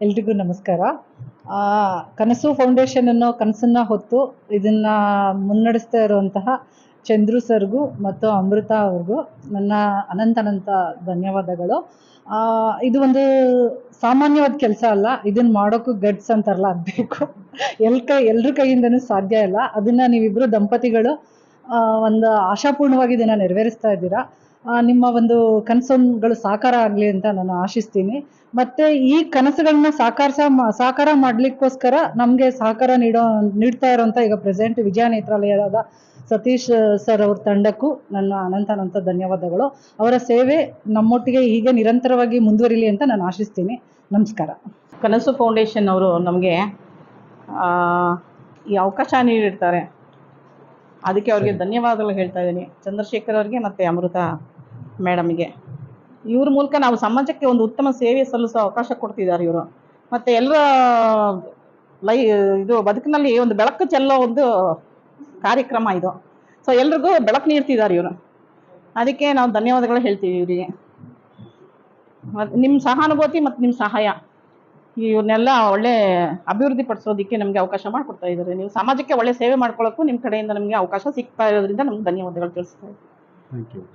ಎಲ್ರಿಗೂ ನಮಸ್ಕಾರ. ಕನಸು ಫೌಂಡೇಶನ್ ಅನ್ನೋ ಕನಸನ್ನ ಹೊತ್ತು ಇದನ್ನ ಮುನ್ನಡೆಸ್ತಾ ಇರುವಂತಹ ಚಂದ್ರು ಸರ್ಗೂ ಮತ್ತು ಅಮೃತ ಅವ್ರಿಗೂ ನನ್ನ ಅನಂತ ಅನಂತ ಧನ್ಯವಾದಗಳು. ಇದು ಒಂದು ಸಾಮಾನ್ಯವಾದ ಕೆಲಸ ಅಲ್ಲ ಇದನ್ನ ಮಾಡೋಕ್ಕೂ ಗಟ್ಸ್ ಅಂತಾರಲ್ಲ ಅದು ಬೇಕು ಎಲ್ ಕೈ, ಎಲ್ರ ಕೈಯಿಂದನೂ ಸಾಧ್ಯ ಇಲ್ಲ. ಅದನ್ನ ನೀವಿಬ್ರು ದಂಪತಿಗಳು ಒಂದು ಆಶಾಪೂರ್ಣವಾಗಿ ಇದನ್ನ ನೆರವೇರಿಸ್ತಾ ಇದ್ದೀರಾ? ನಿಮ್ಮ ಒಂದು ಕನಸುಗಳು ಸಾಕಾರ ಆಗಲಿ ಅಂತ ನಾನು ಆಶಿಸ್ತೀನಿ. ಮತ್ತೆ ಈ ಕನಸುಗಳನ್ನ ಸಾಕಾರ ಸಾಕಾರ ಮಾಡ್ಲಿಕ್ಕೋಸ್ಕರ ನಮಗೆ ಸಹಕಾರ ನೀಡೋ, ನೀಡ್ತಾ ಇರೋಂಥ ಈಗ ಪ್ರೆಸೆಂಟ್ ವಿಜಯ ನೇತ್ರಾಲಯದ ಸತೀಶ್ ಸರ್ ಅವ್ರ ತಂಡಕ್ಕೂ ನನ್ನ ಅನಂತ ಅನಂತ ಧನ್ಯವಾದಗಳು. ಅವರ ಸೇವೆ ನಮ್ಮೊಟ್ಟಿಗೆ ಹೀಗೆ ನಿರಂತರವಾಗಿ ಮುಂದುವರಿಲಿ ಅಂತ ನಾನು ಆಶಿಸ್ತೀನಿ. ನಮಸ್ಕಾರ. ಕನಸು ಫೌಂಡೇಶನ್ ಅವರು ನಮಗೆ ಈ ಅವಕಾಶ ನೀಡಿರ್ತಾರೆ. ಅದಕ್ಕೆ ಅವ್ರಿಗೆ ಧನ್ಯವಾದಗಳು ಹೇಳ್ತಾ ಇದ್ದೀನಿ. ಚಂದ್ರಶೇಖರ್ ಅವ್ರಿಗೆ ಮತ್ತು ಅಮೃತ ಮೇಡಮ್ಗೆ. ಇವ್ರ ಮೂಲಕ ನಾವು ಸಮಾಜಕ್ಕೆ ಒಂದು ಉತ್ತಮ ಸೇವೆ ಸಲ್ಲಿಸೋ ಅವಕಾಶ ಕೊಡ್ತಿದ್ದಾರೆ ಇವರು. ಮತ್ತು ಎಲ್ಲರ ಲೈ ಇದು ಬದುಕಿನಲ್ಲಿ ಒಂದು ಬೆಳಕು ಚೆಲ್ಲೋ ಒಂದು ಕಾರ್ಯಕ್ರಮ ಇದು. ಸೊ ಎಲ್ರಿಗೂ ಬೆಳಕು ನೀಡ್ತಿದ್ದಾರೆ ಇವರು. ಅದಕ್ಕೆ ನಾವು ಧನ್ಯವಾದಗಳು ಹೇಳ್ತೀವಿ ಇವರಿಗೆ. ಮತ್ತು ನಿಮ್ಮ ಸಹಾನುಭೂತಿ ಮತ್ತು ನಿಮ್ಮ ಸಹಾಯ. ಇವನ್ನೆಲ್ಲ ಒಳ್ಳೆ ಅಭಿವೃದ್ಧಿ ಪಡಿಸೋದಕ್ಕೆ ನಮಗೆ ಅವಕಾಶ ಮಾಡಿಕೊಡ್ತಾ ಇದ್ದಾರೆ. ನೀವು ಸಮಾಜಕ್ಕೆ ಒಳ್ಳೆ ಸೇವೆ ಮಾಡ್ಕೊಳ್ಳೋಕ್ಕೂ ನಿಮ್ಮ ಕಡೆಯಿಂದ ನಮಗೆ ಅವಕಾಶ ಸಿಗ್ತಾ ಇರೋದ್ರಿಂದ ನಮ್ಗೆ ಧನ್ಯವಾದಗಳು ತಿಳಿಸ್ತಾ ಇದ್ದೀವಿ